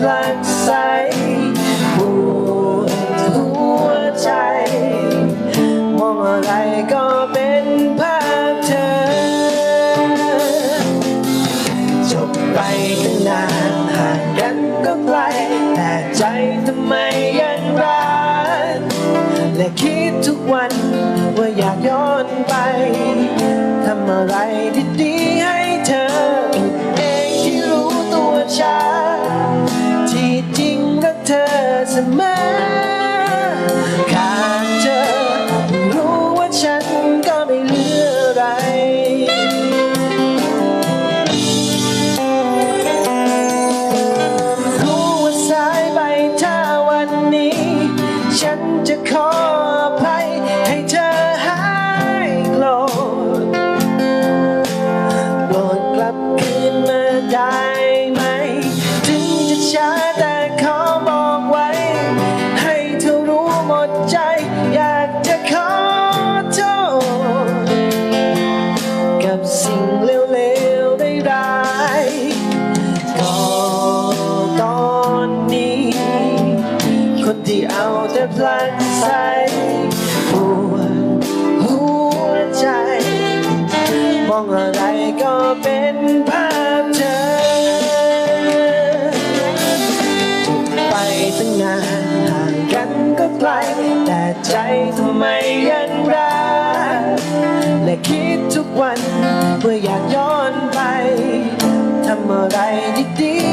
พลังใสปวดหัวใจ มองอะไรก็เป็นภาพเธอ จบไปตั้งนานห่างกันก็ไกล แต่ใจทำไมยังรัก และคิดทุกวันว่าอยากย้อนไป ทำอะไรดี ใสปวดหัวใจ มองอะไรก็เป็นภาพเธอจุดไปตั้งนานห่างกันก็ไกล แต่ใจทำไมยังรักและคิดทุกวันว่าอยากย้อนไปทำอะไรดี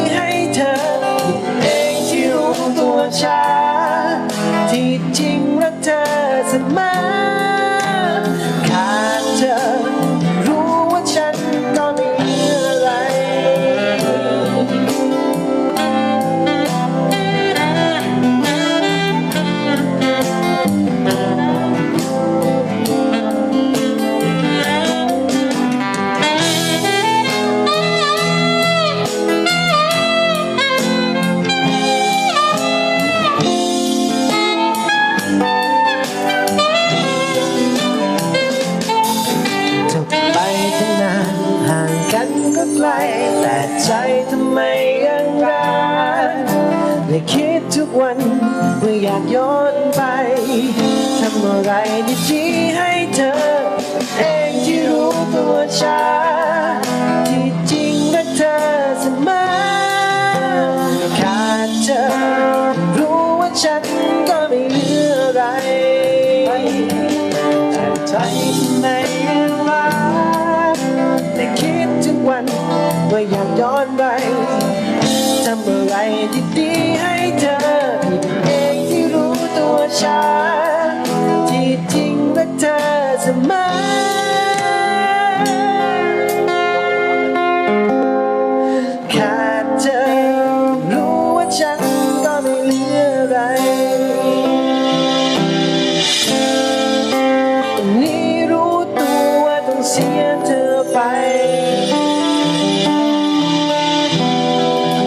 ตั้งนานห่างกันก็ไกล แต่ใจทำไมยังรักและคิดทุกวันว่าอยากย้อนไปทำอะไรดีๆให้เธอ เองที่รู้ตัวช้าที่จริงรักเธอเสมอขาดเธอรู้ว่าฉันก็ไม่เหลืออะไรแต่ใจทำไมยังรัก อะไรดีๆให้เธอผิดเองที่รู้ตัวฉันที่จริงรักเธอเสมอ